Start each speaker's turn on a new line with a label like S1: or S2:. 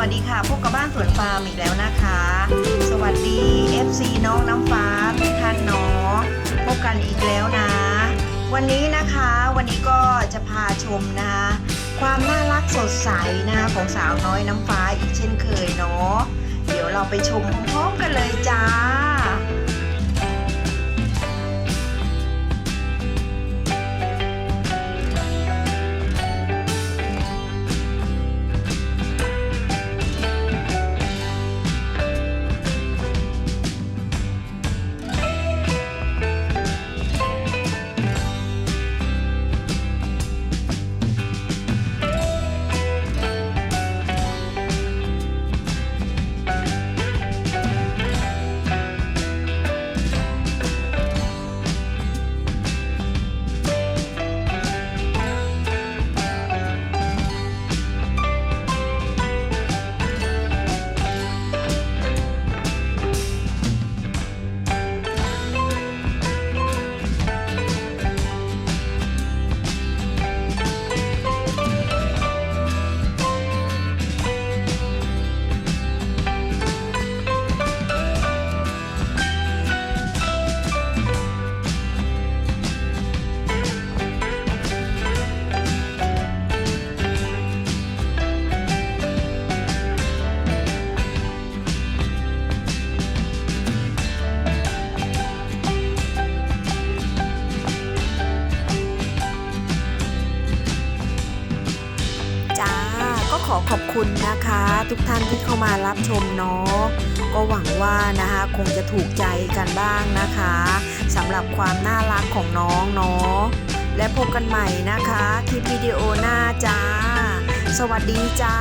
S1: วัสดีค่ะพบกับบ้านสวนฟาร์มอีกแล้วนะคะ สวัสดี FC น้องน้ำฟ้าทุกท่านเนาะพบกันอีกแล้วนะ วันนี้นะคะวันนี้ก็จะพาชมนะความน่ารักสดใสนะคะของสาวน้อยน้ำฟ้าอีกเช่นเคยเนาะเดี๋ยวเราไปชมพร้อมกันเลยจ้า
S2: ขอขอบคุณนะคะ ทุกท่านที่เข้ามารับชมเนาะก็หวังว่านะคะคงจะถูกใจกันบ้างนะคะสำหรับความน่ารักของน้องเนาะและพบกันใหม่นะคะคลิปวิดีโอหน้าจ้า สวัสดีจ้า